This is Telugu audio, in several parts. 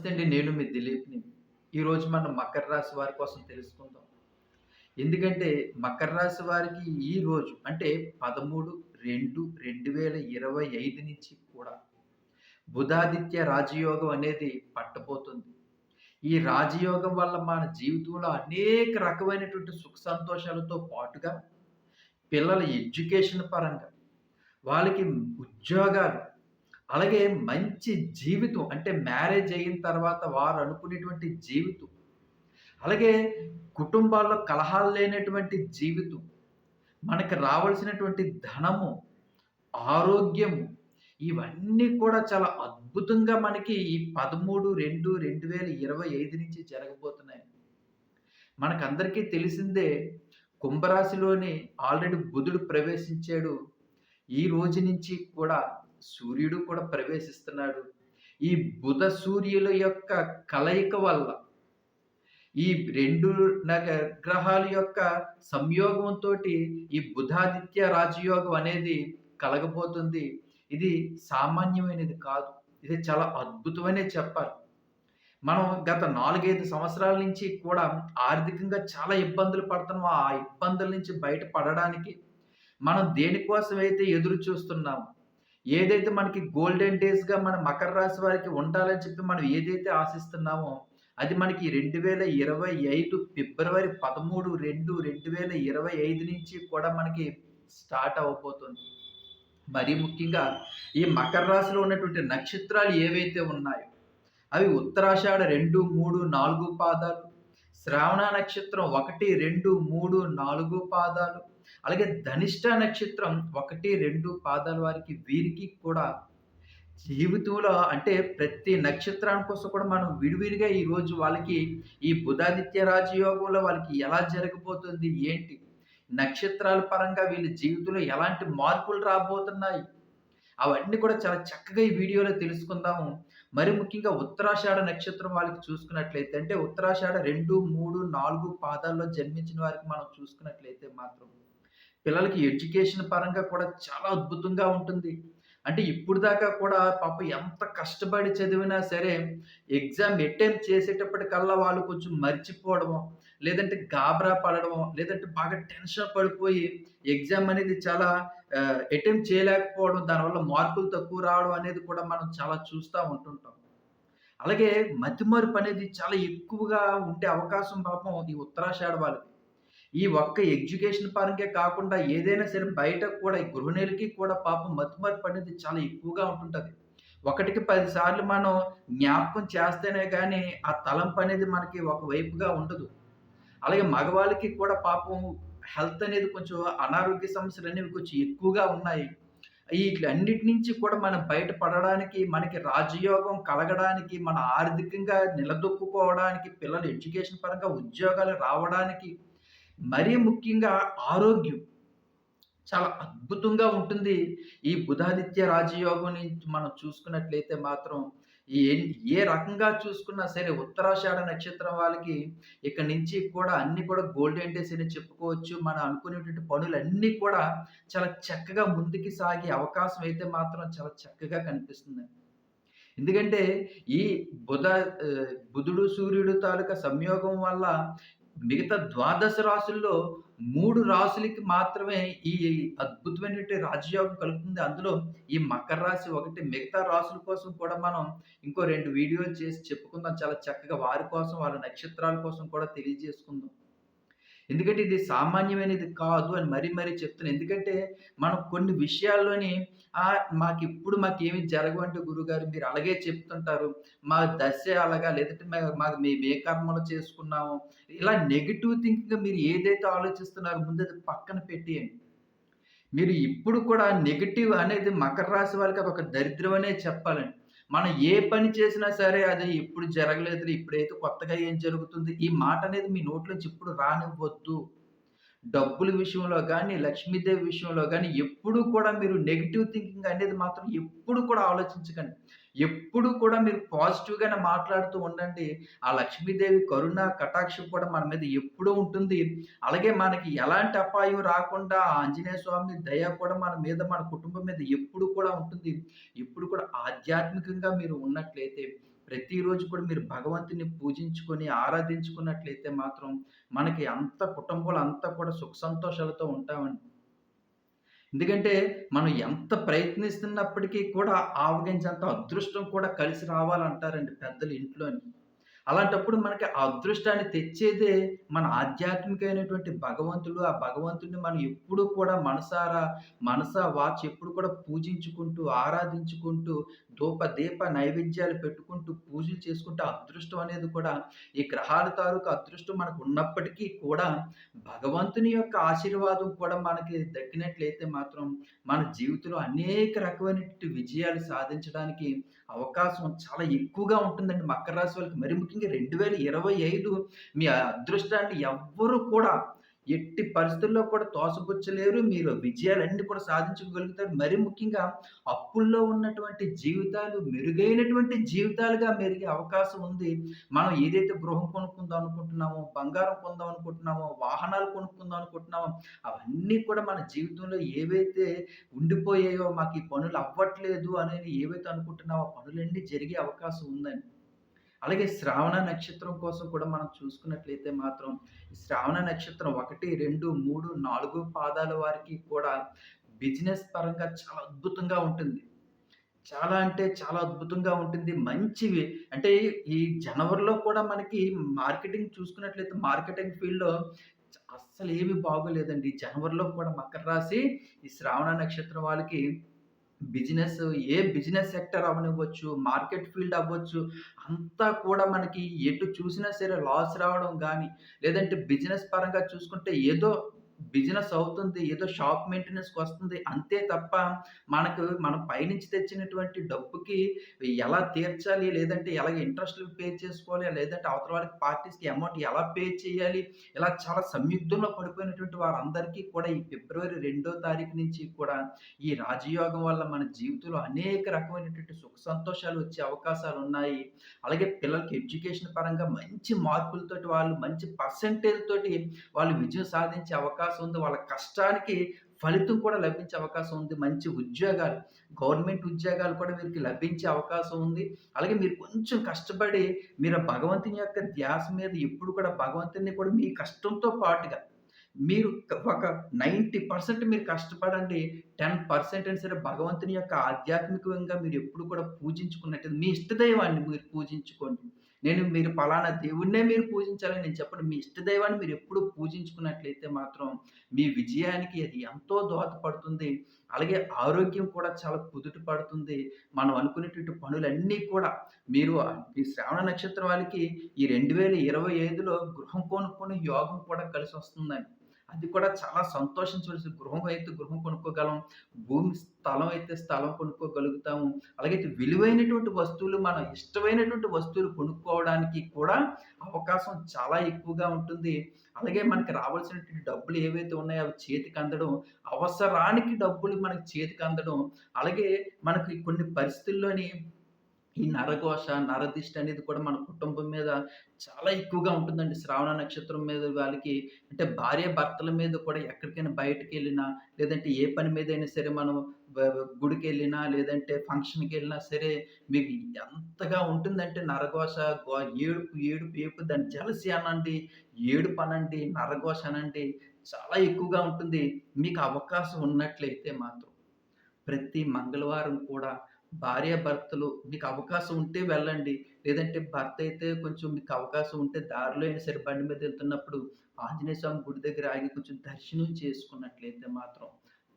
నమస్తే అండి నేను మీ దిలీప్ని. ఈరోజు మనం మకర రాశి వారి కోసం తెలుసుకుందాం. ఎందుకంటే మకర రాశి వారికి ఈ రోజు అంటే పదమూడు రెండు రెండు వేల ఇరవై ఐదు నుంచి కూడా బుధాదిత్య రాజయోగం అనేది పట్టబోతుంది. ఈ రాజయోగం వల్ల మన జీవితంలో అనేక రకమైనటువంటి సుఖ సంతోషాలతో పాటుగా పిల్లల ఎడ్యుకేషన్ పరంగా వాళ్ళకి ఉద్యోగాలు అలాగే మంచి జీవితం అంటే మ్యారేజ్ అయిన తర్వాత వారు అనుకునేటువంటి జీవితం అలాగే కుటుంబాల్లో కలహాలు లేనటువంటి జీవితం మనకి రావాల్సినటువంటి ధనము ఆరోగ్యము ఇవన్నీ కూడా చాలా అద్భుతంగా మనకి ఈ పదమూడు రెండు రెండు వేల ఇరవై ఐదు నుంచి జరగబోతున్నాయి. మనకందరికీ తెలిసిందే కుంభరాశిలోని ఆల్రెడీ బుధుడు ప్రవేశించాడు. ఈ రోజు నుంచి కూడా సూర్యుడు కూడా ప్రవేశిస్తున్నాడు. ఈ బుధ సూర్యుల యొక్క కలయిక వల్ల ఈ రెండు గ్రహాల యొక్క సంయోగంతో ఈ బుధాదిత్య రాజయోగం అనేది కలగబోతుంది. ఇది సామాన్యమైనది కాదు. ఇది చాలా అద్భుతమనే చెప్పాలి. మనం గత నాలుగైదు సంవత్సరాల నుంచి కూడా ఆర్థికంగా చాలా ఇబ్బందులు పడుతున్నాం. ఆ ఇబ్బందుల నుంచి బయటపడడానికి మనం దేనికోసం అయితే ఎదురు చూస్తున్నాము ఏదైతే మనకి గోల్డెన్ డేస్గా మన మకర రాశి వారికి ఉండాలని చెప్పి మనం ఏదైతే ఆశిస్తున్నామో అది మనకి రెండు వేల ఇరవై ఐదు ఫిబ్రవరి పదమూడు రెండు రెండు వేల ఇరవై ఐదు నుంచి కూడా మనకి స్టార్ట్ అవ్వబోతుంది మరీ ముఖ్యంగా ఈ మకర రాశిలో ఉన్నటువంటి నక్షత్రాలు ఏవైతే ఉన్నాయో అవి ఉత్తరాషాఢ రెండు మూడు నాలుగు పాదాలు శ్రావణ నక్షత్రం ఒకటి రెండు మూడు నాలుగు పాదాలు అలాగే ధనిష్ట నక్షత్రం ఒకటి రెండు పాదాల వారికి వీరికి కూడా జీవితంలో అంటే ప్రతి నక్షత్రాని కోసం కూడా మనం విడివిడిగా ఈరోజు వాళ్ళకి ఈ బుధాదిత్య రాజయోగంలో వాళ్ళకి ఎలా జరగబోతుంది ఏంటి? నక్షత్రాల పరంగా వీళ్ళ జీవితంలో ఎలాంటి మార్పులు రాబోతున్నాయి? అవన్నీ కూడా చాలా చక్కగా ఈ వీడియోలో తెలుసుకుందాము. మరి ముఖ్యంగా ఉత్తరాషాఢ నక్షత్రం వాళ్ళకి చూసుకున్నట్లయితే అంటే ఉత్తరాషాఢ రెండు మూడు నాలుగు పాదాల్లో జన్మించిన వారికి మనం చూసుకున్నట్లయితే మాత్రం పిల్లలకి ఎడ్యుకేషన్ పరంగా కూడా చాలా అద్భుతంగా ఉంటుంది. అంటే ఇప్పుడు దాకా కూడా పాప ఎంత కష్టపడి చదివినా సరే ఎగ్జామ్ అటెంప్ట్ చేసేటప్పటికల్లా వాళ్ళు కొంచెం మర్చిపోవడము లేదంటే గాబరా పడడము లేదంటే బాగా టెన్షన్ పడిపోయి ఎగ్జామ్ అనేది చాలా అటెంప్ట్ చేయలేకపోవడం దానివల్ల మార్కులు తక్కువ రావడం అనేది కూడా మనం చాలా చూస్తూ ఉంటుంటాం. అలాగే మతిమరుపు అనేది చాలా ఎక్కువగా ఉండే అవకాశం పాపం ఈ ఉత్తరాషాఢ వాళ్ళకి. ఈ ఒక్క ఎడ్యుకేషన్ పరంగా కాకుండా ఏదైనా సరే బయట కూడా ఈ గృహిణులకి కూడా పాపం మతిమరుపు అనేది చాలా ఎక్కువగా ఉంటుంటుంది. ఒకటికి పదిసార్లు మనం జ్ఞాపకం చేస్తేనే కానీ ఆ తలంపు అనేది మనకి ఒక వైపుగా ఉండదు. అలాగే మగవాళ్ళకి కూడా పాపం హెల్త్ అనేది కొంచెం అనారోగ్య సమస్యలు అనేవి కొంచెం ఎక్కువగా ఉన్నాయి. వీటిలన్నిటి నుంచి కూడా మనం బయటపడడానికి మనకి రాజయోగం కలగడానికి మన ఆర్థికంగా నిలదొక్కుకోవడానికి పిల్లలు ఎడ్యుకేషన్ పరంగా ఉద్యోగాలు రావడానికి మరీ ముఖ్యంగా ఆరోగ్యం చాలా అద్భుతంగా ఉంటుంది. ఈ బుధాదిత్య రాజయోగం నుంచి మనం చూసుకున్నట్లయితే మాత్రం ఏ ఏ రకంగా చూసుకున్నా సరే ఉత్తరాషాఢ నక్షత్రం వాళ్ళకి ఇక్కడ నుంచి కూడా అన్ని కూడా గోల్డెన్ డేస్ అని చెప్పుకోవచ్చు. మనం అనుకునేటువంటి పనులన్నీ కూడా చాలా చక్కగా ముందుకు సాగే అవకాశం అయితే మాత్రం చాలా చక్కగా కనిపిస్తుంది. ఎందుకంటే ఈ బుధ బుధుడు సూర్యుడు తాలూకా సంయోగం వల్ల మిగతా ద్వాదశ రాసుల్లో మూడు రాసులకి మాత్రమే ఈ అద్భుతమైనటువంటి రాజయోగం కలుగుతుంది. అందులో ఈ మకర రాశి ఒకటి మిగతా రాసుల కోసం కూడా మనం ఇంకో రెండు వీడియోలు చేసి చెప్పుకుందాం. చాలా చక్కగా వారి కోసం వాళ్ళ నక్షత్రాల కోసం కూడా తెలియజేసుకుందాం. ఎందుకంటే ఇది సామాన్యమైనది కాదు అని మరీ మరీ చెప్తున్నాను. ఎందుకంటే మనం కొన్ని విషయాల్లోని "ఆ, మాకు ఇప్పుడు మాకు ఏమి జరగవంటే గురుగారు మీరు అలాగే చెప్తుంటారు. మా దశ అలాగా లేదంటే మే- మాకు మేము ఏ కర్మలు చేసుకున్నాము. ఇలా నెగిటివ్ థింకింగ్ మీరు ఏదైతే ఆలోచిస్తున్నారో ముందు అది పక్కన పెట్టేయండి. మీరు ఇప్పుడు కూడా నెగిటివ్ అనేది మకర రాశి వాళ్ళకి ఒక దరిద్రం అనే చెప్పాలండి. మనం ఏ పని చేసినా సరే అది ఇప్పుడు జరగలేదు ఇప్పుడైతే కొత్తగా ఏం జరుగుతుంది? ఈ మాట అనేది మీ నోట్లోంచి ఇప్పుడు రానివ్వద్దు. డబ్బుల విషయంలో కానీ లక్ష్మీదేవి విషయంలో కానీ ఎప్పుడు కూడా మీరు నెగిటివ్ థింకింగ్ అనేది మాత్రం ఎప్పుడు కూడా ఆలోచించకండి. ఎప్పుడు కూడా మీరు పాజిటివ్గానే మాట్లాడుతూ ఉండండి. ఆ లక్ష్మీదేవి కరుణ కటాక్షం కూడా మన మీద ఎప్పుడూ ఉంటుంది. అలాగే మనకి ఎలాంటి అపాయం రాకుండా ఆంజనేయ స్వామి దయ కూడా మన మీద మన కుటుంబం మీద ఎప్పుడు కూడా ఉంటుంది. ఎప్పుడు కూడా ఆధ్యాత్మికంగా మీరు ఉన్నట్లయితే ప్రతిరోజు కూడా మీరు భగవంతుని పూజించుకొని, ఆరాధించుకున్నట్లయితే మాత్రం మనకి అంత కుటుంబంలో అంతా కూడా సుఖ సంతోషాలతో ఉంటామండి. ఎందుకంటే మనం ఎంత ప్రయత్నిస్తున్నప్పటికీ కూడా ఆవగింజంత అదృష్టం కూడా కలిసి రావాలంటారండి పెద్దలు ఇంట్లోని. అలాంటప్పుడు మనకి అదృష్టాన్ని తెచ్చేదే మన ఆధ్యాత్మికమైనటువంటి భగవంతుడు. ఆ భగవంతుడిని మనం ఎప్పుడూ కూడా మనసారా, మనసా వాచ్ ఎప్పుడు కూడా పూజించుకుంటూ, ఆరాధించుకుంటూ, ధూప, దీప నైవేద్యాలు పెట్టుకుంటూ, పూజలు చేసుకుంటూ, అదృష్టం అనేది కూడా ఈ గ్రహాల తాలూకు అదృష్టం మనకు ఉన్నప్పటికీ కూడా భగవంతుని యొక్క ఆశీర్వాదం కూడా మనకి దక్కినట్లయితే మాత్రం మన జీవితంలో అనేక రకమైనటువంటి విజయాలు సాధించడానికి అవకాశం చాలా ఎక్కువగా ఉంటుందండి మకర రాశి వాళ్ళకి. మరి ముఖ్యంగా 2025 మీ అదృష్టాన్ని ఎవ్వరు కూడా ఎట్టి పరిస్థితుల్లో కూడా తోసపుచ్చలేరు మీరు విజయాలన్నీ కూడా సాధించగలుగుతారు మరి ముఖ్యంగా అప్పుల్లో ఉన్నటువంటి జీవితాలు మెరుగైనటువంటి జీవితాలుగా మెరిగే అవకాశం ఉంది. మనం ఏదైతే గృహం కొనుక్కుందాం అనుకుంటున్నామో, బంగారం కొందాం అనుకుంటున్నామో, వాహనాలు కొనుక్కుందాం అనుకుంటున్నామో, అవన్నీ కూడా మన జీవితంలో ఏవైతే ఉండిపోయాయో, మాకు ఈ పనులు అవ్వట్లేదు అనేది ఏవైతే అనుకుంటున్నామో, పనులన్నీ జరిగే అవకాశం ఉందండి. అలాగే శ్రావణ నక్షత్రం కోసం కూడా మనం చూసుకున్నట్లయితే మాత్రం, శ్రావణ నక్షత్రం 1, 2, 3, 4 పాదాల వారికి కూడా బిజినెస్ పరంగా చాలా అద్భుతంగా ఉంటుంది. చాలా అంటే చాలా అద్భుతంగా ఉంటుంది. మంచివి అంటే ఈ జనవరిలో కూడా మనకి మార్కెటింగ్ చూసుకున్నట్లయితే మార్కెటింగ్ ఫీల్డ్‌లో అస్సలు ఏమి బాగోలేదండి. జనవరిలో కూడా మకర రాశి, ఈ శ్రావణ నక్షత్రం వాళ్ళకి బిజినెస్ ఏ బిజినెస్ సెక్టర్ అవ్వనివ్వచ్చు, మార్కెట్ ఫీల్డ్ అవ్వచ్చు, అంతా కూడా మనకి ఎటు చూసినా సరే లాస్ రావడం కానీ లేదంటే బిజినెస్ పరంగా చూసుకుంటే ఏదో బిజినెస్ అవుతుంది. ఏదో షాప్ మెయింటెనెన్స్‌కొస్తుంది. అంతే తప్ప మనకు మనం పైనుంచి తెచ్చినటువంటి డబ్బుకి ఎలా తీర్చాలి? లేదంటే ఎలాగ ఇంట్రెస్ట్‌లు పే చేసుకోవాలి? లేదంటే అవతల వాళ్ళకి పార్టీస్‌కి అమౌంట్ ఎలా పే చేయాలి? ఇలా చాలా సంయుక్తంలో పడిపోయినటువంటి వారందరికీ కూడా ఈ ఫిబ్రవరి రెండో తారీఖు నుంచి కూడా ఈ రాజయోగం వల్ల మన జీవితంలో అనేక రకమైనటువంటి సుఖ సంతోషాలు వచ్చే అవకాశాలు ఉన్నాయి అలాగే పిల్లలకి ఎడ్యుకేషన్ పరంగా మంచి మార్కులతోటి వాళ్ళు మంచి పర్సంటేజ్ తోటి వాళ్ళు విజయం సాధించే అవకాశం ఉంది. వాళ్ళ కష్టానికి ఫలితం కూడా లభించే అవకాశం ఉంది. మంచి ఉద్యోగాలు, గవర్నమెంట్ ఉద్యోగాలు కూడా వీరికి లభించే అవకాశం ఉంది. అలాగే మీరు కొంచెం కష్టపడి మీరు భగవంతుని యొక్క ధ్యాస మీద ఎప్పుడు కూడా భగవంతుని కూడా మీ కష్టంతో పాటుగా మీరు ఒక 90% మీరు కష్టపడండి. 10% అయినా సరే భగవంతుని యొక్క ఆధ్యాత్మికంగా మీరు ఎప్పుడు కూడా పూజించుకున్నట్టు మీ ఇష్టదైవాన్ని మీరు పూజించుకోండి. నేను మీరు పలానా దేవుడినే మీరు పూజించాలని నేను చెప్పను. మీ ఇష్టదైవాన్ని మీరెప్పుడు పూజించుకున్నట్లయితే మాత్రం మీ విజయానికి అది ఎంతో దోహదపడుతుంది. అలాగే ఆరోగ్యం కూడా చాలా కుదుట పడుతుంది. మనం అనుకునేటువంటి పనులన్నీ కూడా మీరు ఈ శ్రావణ నక్షత్రం వాళ్ళకి ఈ 2025లో గృహం కొనుక్కునే యోగం కూడా కలిసి వస్తుందండి అది కూడా చాలా సంతోషించవలసిన గృహం అయితే గృహం కొనుక్కోగలం. భూమి, స్థలం అయితే స్థలం కొనుక్కోగలుగుతాము. అలాగే విలువైనటువంటి వస్తువులు మన ఇష్టమైనటువంటి వస్తువులు కొనుక్కోవడానికి కూడా అవకాశం చాలా ఎక్కువగా ఉంటుంది. అలాగే మనకి రావాల్సినటువంటి డబ్బులు ఏవైతే ఉన్నాయో అవి చేతికి అందడం అవసరానికి డబ్బులు మనకి చేతికి అందడం అలాగే మనకి కొన్ని పరిస్థితుల్లోని ఈ నరఘోష, నరదిష్టి అనేది కూడా మన కుటుంబం మీద చాలా ఎక్కువగా ఉంటుందండి. శ్రావణ నక్షత్రం మీద వాళ్ళకి అంటే భార్యాభర్తల మీద కూడా ఎక్కడికైనా బయటికెళ్ళినా, లేదంటే ఏ పని మీదైనా సరే మనం బ గుడికెళ్ళినా, లేదంటే ఫంక్షన్‌కెళ్ళినా సరే మీకు ఎంతగా ఉంటుందంటే నరఘోష, గో ఏడుపు, ఏడుపు, ఏడుపు దాన్ని జెలసీ అనండి, ఏడుపనండి, నరఘోష అనండి చాలా ఎక్కువగా ఉంటుంది. మీకు అవకాశం ఉన్నట్లయితే మాత్రం ప్రతి మంగళవారం కూడా భార్యాభర్తలు మీకు అవకాశం ఉంటే వెళ్ళండి. లేదంటే భర్త అయితే కొంచెం మీకు అవకాశం ఉంటే దారిలో అయినా సరే బండి మీద వెళ్తున్నప్పుడు ఆంజనేయ స్వామి గుడి దగ్గర ఆగి కొంచెం దర్శనం చేసుకున్నట్లయితే మాత్రం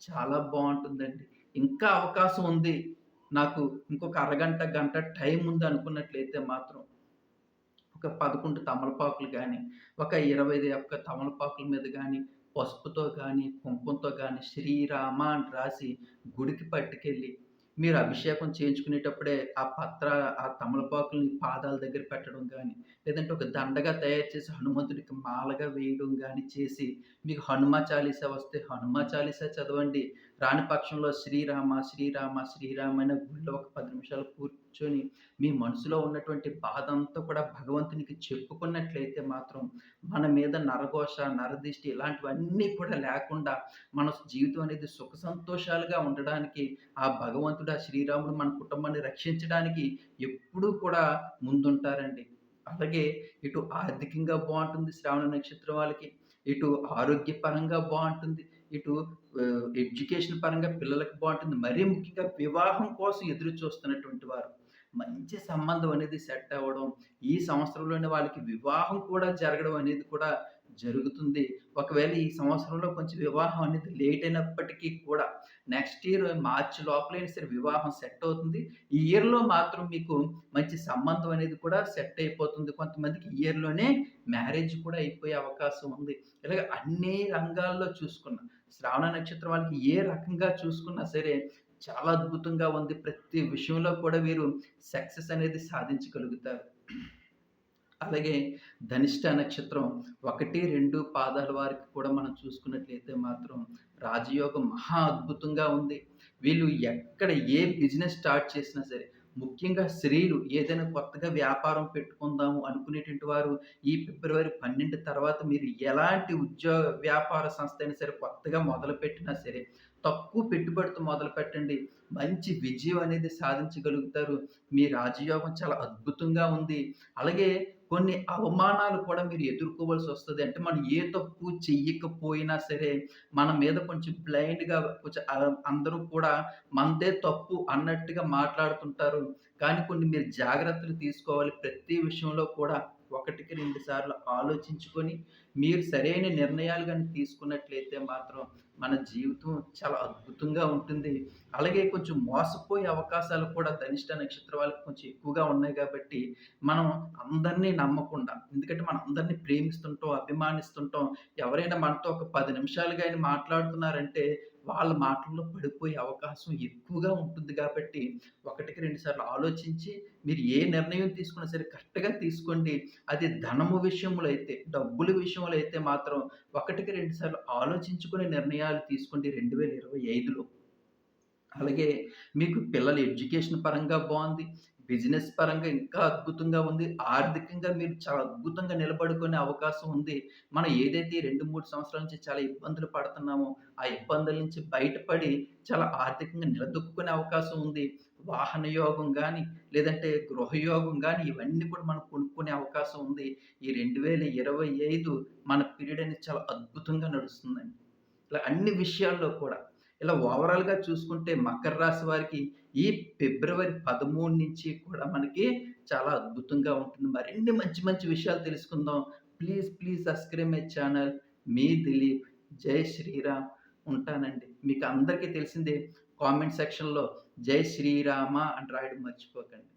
చాలా బాగుంటుందండి ఇంకా అవకాశం ఉంది. నాకు ఇంకొక అరగంట, గంట టైం ఉంది అనుకున్నట్లయితే మాత్రం ఒక 11 తమలపాకులు కానీ ఒక 20 యొక్క తమలపాకుల మీద కానీ పసుపుతో కానీ కుంకుమతో కానీ శ్రీరామ అని రాసి గుడికి పట్టుకెళ్ళి మీరు అభిషేకం చేయించుకునేటప్పుడే ఆ పత్ర ఆ తమలపాకుల్ని పాదాల దగ్గర పెట్టడం కానీ లేదంటే ఒక దండగా తయారు చేసి హనుమంతుడికి మాలగా వేయడం కానీ చేసి, మీకు హనుమ చాలీసా వస్తే హనుమ చాలీసా చదవండి. రాని పక్షంలో శ్రీరామ, శ్రీరామ, శ్రీరామ అనే గుడిలో ఒక పది నిమిషాలు కూర్చొని మీ మనసులో ఉన్నటువంటి బాధంతా కూడా భగవంతునికి చెప్పుకున్నట్లయితే మాత్రం మన మీద నరఘోష, నరదిష్టి ఇలాంటివన్నీ కూడా లేకుండా మన జీవితం అనేది సుఖ సంతోషాలుగా ఉండడానికి ఆ భగవంతుడు, ఆ శ్రీరాముడు మన కుటుంబాన్ని రక్షించడానికి ఎప్పుడూ కూడా ముందుంటారండి. అలాగే ఇటు ఆర్థికంగా బాగుంటుంది శ్రావణ నక్షత్రం వాళ్ళకి. ఇటు ఆరోగ్యపరంగా బాగుంటుంది ఇటు ఎడ్యుకేషన్ పరంగా పిల్లలకు బాగుంటుంది. మరీ ముఖ్యంగా వివాహం కోసం ఎదురు చూస్తున్నటువంటి వారు మంచి సంబంధం అనేది సెట్ అవ్వడం, ఈ సంవత్సరంలోనే వాళ్ళకి వివాహం కూడా జరగడం అనేది కూడా జరుగుతుంది. ఒకవేళ ఈ సంవత్సరంలో కొంచెం వివాహం అనేది లేట్ అయినప్పటికీ కూడా నెక్స్ట్ ఇయర్ మార్చి లోపలైనా సరే వివాహం సెట్ అవుతుంది. ఈ ఇయర్‌లో మాత్రం మీకు మంచి సంబంధం అనేది కూడా సెట్ అయిపోతుంది. కొంతమందికి ఇయర్‌లోనే మ్యారేజ్ కూడా అయిపోయే అవకాశం ఉంది. ఇలాగ అన్ని రంగాల్లో చూసుకున్న శ్రావణ నక్షత్రం వాళ్ళకి ఏ రకంగా చూసుకున్నా సరే చాలా అద్భుతంగా ఉంది. ప్రతి విషయంలో కూడా వీరు సక్సెస్ అనేది సాధించగలుగుతారు. అలాగే ధనిష్ట నక్షత్రం 1, 2 పాదాల వారికి కూడా మనం చూసుకున్నట్లయితే మాత్రం రాజయోగం మహా అద్భుతంగా ఉంది. వీళ్ళు ఎక్కడ ఏ బిజినెస్ స్టార్ట్ చేసినా సరే, ముఖ్యంగా స్త్రీలు ఏదైనా కొత్తగా వ్యాపారం పెట్టుకుందాము అనుకునేటువంటి వారు ఈ ఫిబ్రవరి 12 తర్వాత మీరు ఎలాంటి ఉద్యోగ వ్యాపార సంస్థ అయినా సరే కొత్తగా మొదలుపెట్టినా సరే, తక్కువ పెట్టుబడితో మొదలు పెట్టండి మంచి విజయం అనేది సాధించగలుగుతారు. మీ రాజయోగం చాలా అద్భుతంగా ఉంది. అలాగే కొన్ని అవమానాలు కూడా మీరు ఎదుర్కోవాల్సి వస్తుంది అంటే మనం ఏ తప్పు చెయ్యకపోయినా సరే, మన మీద కొంచెం బ్లైండ్‌గా కొంచెం అందరూ కూడా మనదే తప్పు అన్నట్టుగా మాట్లాడుతుంటారు. కానీ కొన్ని మీరు జాగ్రత్తలు తీసుకోవాలి. ప్రతి విషయంలో కూడా ఒకటికి రెండు సార్లు ఆలోచించుకొని, మీరు సరైన నిర్ణయాలు కానీ తీసుకున్నట్లయితే మాత్రం మన జీవితం చాలా అద్భుతంగా ఉంటుంది. అలాగే కొంచెం మోసపోయే అవకాశాలు కూడా ధనిష్ట నక్షత్ర వాళ్ళకి కొంచెం ఎక్కువగా ఉన్నాయి కాబట్టి, మనం అందరిని నమ్మకుండా ఎందుకంటే మనం అందరినీ ప్రేమిస్తుంటాం, అభిమానిస్తుంటాం. ఎవరైనా మనతో ఒక పది నిమిషాలు కానీ మాట్లాడుతున్నారంటే, వాళ్ళ మాటల్లో పడిపోయే అవకాశం ఎక్కువగా ఉంటుంది కాబట్టి, ఒకటికి రెండు సార్లు ఆలోచించి మీరు ఏ నిర్ణయం తీసుకున్నా సరే కరెక్ట్‌గా తీసుకోండి. అది ధనము విషయంలో అయితే, డబ్బుల విషయంలో అయితే మాత్రం ఒకటికి రెండు సార్లు ఆలోచించుకునే నిర్ణయాలు తీసుకోండి 2025లో. అలాగే మీకు పిల్లల ఎడ్యుకేషన్ పరంగా బాగుంది బిజినెస్ పరంగా ఇంకా అద్భుతంగా ఉంది. ఆర్థికంగా మీరు చాలా అద్భుతంగా నిలబడుకునే అవకాశం ఉంది. మనం ఏదైతే 2, 3 సంవత్సరాల నుంచి చాలా ఇబ్బందులు పడుతున్నామో, ఆ ఇబ్బందుల నుంచి బయటపడి చాలా ఆర్థికంగా నిలదొక్కుకునే అవకాశం ఉంది. వాహన యోగం కానీ లేదంటే గృహయోగం కానీ ఇవన్నీ కూడా మనం కొనుక్కునే అవకాశం ఉంది. ఈ 2025 మన పీరియడ్ అనేది చాలా అద్భుతంగా నడుస్తుందండి. ఇలా అన్ని విషయాల్లో కూడా. ఇలా ఓవరాల్‌గా చూసుకుంటే మకర రాశి వారికి ఈ ఫిబ్రవరి 13 నుంచి కూడా మనకి చాలా అద్భుతంగా ఉంటుంది. మరిన్ని మంచి మంచి విషయాలు తెలుసుకుందాం. Please, please subscribe my channel. మీ దిలీప్. జై శ్రీరామ్. ఉంటానండి. మీకు అందరికీ తెలిసిందే కామెంట్ సెక్షన్‌లో జై శ్రీరామ అని రాయడం మర్చిపోకండి.